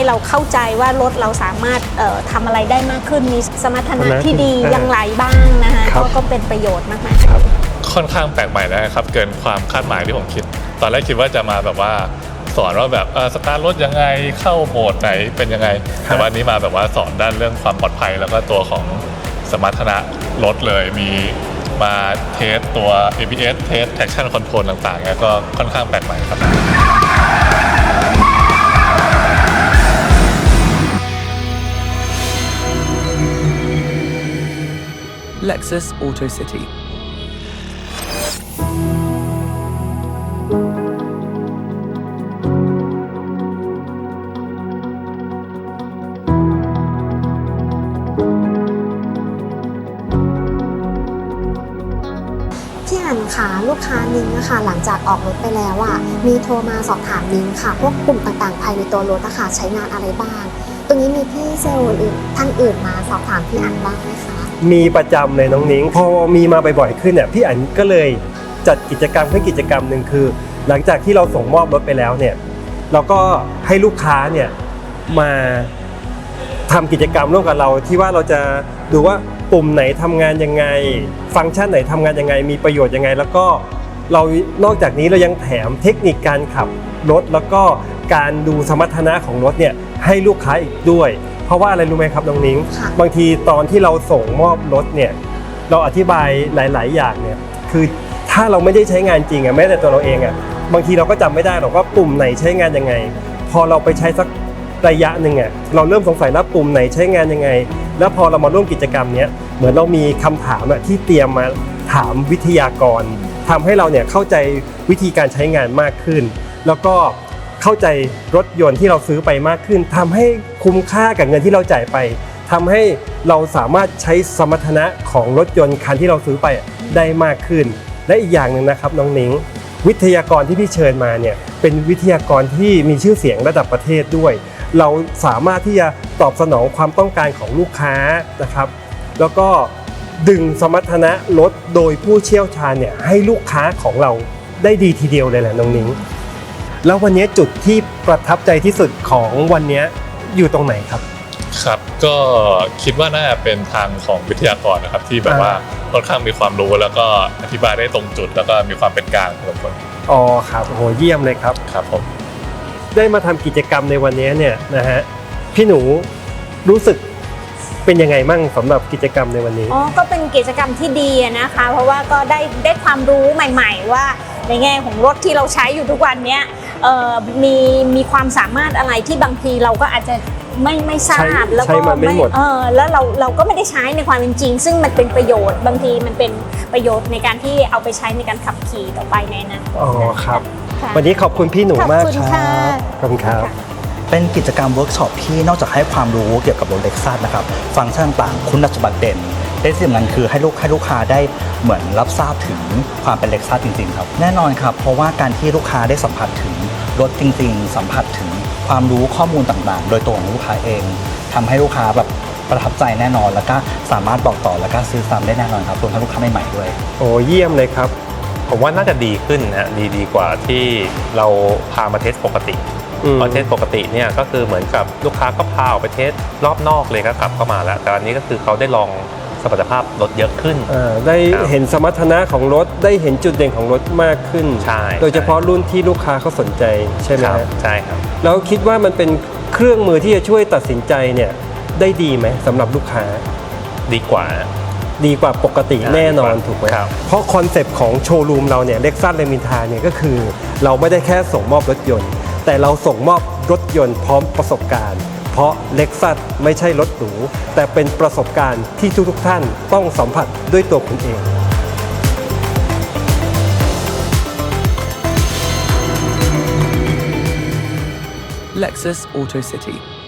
ให้เราเข้าใจว่ารถเราสามารถเอ่อทำอะไรได้มากขึ้น มีสมรรถนะที่ดีเอออย่างไรบ้างนะคะครับก็ก็เป็นประโยชน์มากๆครับค่อนข้างแปลกใหม่นะครับ เกินความคาดหมายที่ผมคิด ตอนแรกคิดว่าจะมาแบบว่าสอนว่าแบบเอ่อสตาร์ทรถยังไงเข้าโหมดไหนเป็นยังไง แต่ว่านี้มาแบบว่าสอนด้านเรื่องความปลอดภัย แล้วก็ตัวของสมรรถนะรถเลยมีมาเทสตัว ABS เทส traction control ต่างๆเนี่ยก็ค่อนข้างแปลกใหม่ครับ Lexus Auto City. พี่อันค่ะลูกค้านิ้งอะค่ะหลังจากออกรถไปแล้วอะมีโทรมาสอบถามนิ้งค่ะ พวกปุ่มต่างๆ ภายในตัวรถอะค่ะใช้งานอะไรบ้าง ตรงนี้มีพี่เซลล์อื่นท่านอื่นมาสอบถามพี่อันบ้างไหมคะ มีประจำเลยน้องนิ้งพอมีมาบ่อยๆขึ้นเนี่ยพี่อันก็เลยจัดกิจกรรมขึ้นกิจกรรมหนึ่งคือ หลังจากที่เราส่งมอบรถไปแล้วเนี่ยเราก็ให้ลูกค้าเนี่ยมาทำกิจกรรมร่วมกับเราที่ว่าเราจะดูว่าปุ่มไหนทำงานยังไง ฟังก์ชันไหนทำงานยังไง มีประโยชน์ยังไง แล้วก็เรานอกจากนี้เรายังแถมเทคนิคการขับรถ แล้วก็การดูสมรรถนะของรถเนี่ยให้ลูกค้าอีกด้วย เพราะว่าอะไรรู้ไหมครับน้องนิ้งค่ะบางทีตอนที่เราส่งมอบรถเนี่ยเราอธิบายหลาย ๆ อย่างเนี่ยคือถ้าเราไม่ได้ใช้งานจริงอะแม้แต่ตัวเราเองอะบางทีเราก็จำไม่ได้หรอกว่าปุ่มไหนใช้งานยังไง พอเราไปใช้สักระยะหนึ่งอะเราเริ่มสงสัยแล้วปุ่มไหนใช้งานยังไง แล้วพอเรามาร่วมกิจกรรมเนี้ยเหมือนเรามีคำถามอะที่เตรียมมาถามวิทยากรทำให้เราเนี่ยเข้าใจวิธีการใช้งานมากขึ้น แล้วก็ เข้าใจรถยนต์ที่เราซื้อไปมากขึ้นทำให้คุ้มค่ากับเงินที่เราจ่ายไปทำให้เราสามารถใช้สมรรถนะของรถยนต์คันที่เราซื้อไปได้มากขึ้น และอีกอย่างหนึ่งนะครับน้องนิ้งวิทยากรที่พี่เชิญมาเนี่ยเป็นวิทยากรที่มีชื่อเสียงระดับประเทศด้วย เราสามารถที่จะตอบสนองความต้องการของลูกค้านะครับ แล้วก็ดึงสมรรถนะรถโดยผู้เชี่ยวชาญเนี่ยให้ลูกค้าของเราได้ดีทีเดียวเลยแหละน้องนิ้ง แล้ววันนี้จุดที่ประทับใจที่สุดของวันนี้อยู่ตรงไหนครับ ครับก็คิดว่าน่าจะเป็นทางของวิทยากรนะครับ ที่แบบว่าค่อนข้างมีความรู้แล้วก็อธิบายได้ตรงจุด แล้วก็มีความเป็นกลางสำหรับคนอ๋อครับโอ้โหเยี่ยมเลยครับครับผมได้มาทำกิจกรรมในวันนี้เนี่ยนะฮะพี่หนูรู้สึกเป็นยังไงมั่งสำหรับกิจกรรมในวันนี้อ๋อก็เป็นกิจกรรมที่ดีอะนะคะ เพราะว่าก็ได้ได้ความรู้ใหม่ ๆ ว่า ในแง่ของรถที่เราใช้อยู่ทุกวันเนี้ยเอ่อมีมีความสามารถอะไรที่บางทีเราก็อาจจะไม่ไม่ทราใช้บแล้วใช้ก็มันไม่หมดเออแล้วเราเราก็ไม่ได้ใช้ในความเป็นจริง ซึ่งมันเป็นประโยชน์บางทีมันเป็นประโยชน์ในการที่เอาไปใช้ในการขับขี่ต่อไปในอนาคตอ๋อครับค่ะวันนี้ขอบคุณพี่หนูมากขอบคุณครัค่ะบขอบคุณครับเป็นกิจกรรมเวิร์กช็อปที่นอกจากให้ความรู้เกี่ยวกับรถเล็กซัสนะครับ ฟังก์ชันต่างๆคุณสมบัติเด่น และที่สำคัญคือให้ลูกให้ลูกค้าได้เหมือนรับทราบถึงความเป็นเล็กซัสจริงๆครับแน่นอนครับ เพราะว่าการที่ลูกค้าได้สัมผัสถึงรถจริง ๆ สัมผัสถึงความรู้ข้อมูลต่างๆ โดยตัวของลูกค้าเองทำให้ลูกค้าแบบประทับใจแน่นอน แล้วก็สามารถบอกต่อแล้วก็ซื้อซ้ำได้แน่นอนครับรวมทั้งลูกค้าใหม่ๆด้วย โอ้เยี่ยมเลยครับ ผมว่าน่าจะดีขึ้นนะฮะดีดีกว่าที่เราพามาเทสปกติอืมเพราะเทสปกติเนี่ยก็คือเหมือนกับลูกค้าก็พาออกไปเทสรอบนอกเลยก็ขับเข้ามาแล้ว แต่อันนี้ก็คือเขาได้ลอง สมรรถภาพรถเยอะขึ้น อ่าได้ครับเห็นสมรรถนะของรถได้เห็นจุดเด่นของรถมากขึ้น ใช่ โดยเฉพาะรุ่นที่ลูกค้าเขาสนใจใช่ไหมครับฮะใช่ครับ แล้วคิดว่ามันเป็นเครื่องมือที่จะช่วยตัดสินใจเนี่ยได้ดีไหมสำหรับลูกค้า ดีกว่า ดีกว่าปกติอ่าแน่นอนดีกว่าถูกไหมครับ เพราะคอนเซปต์ของโชว์รูมเราเนี่ยเล็กซัสเลมินทาเนี่ยก็คือ เราไม่ได้แค่ส่งมอบรถยนต์ แต่เราส่งมอบรถยนต์พร้อมประสบการณ์เพ ราะเล็กซัสไม่ใช่รถหรู แต่เป็นประสบการณ์ที่ทุกๆท่านต้องสัมผัสด้วยตัวคุณเอง Lexus Auto City.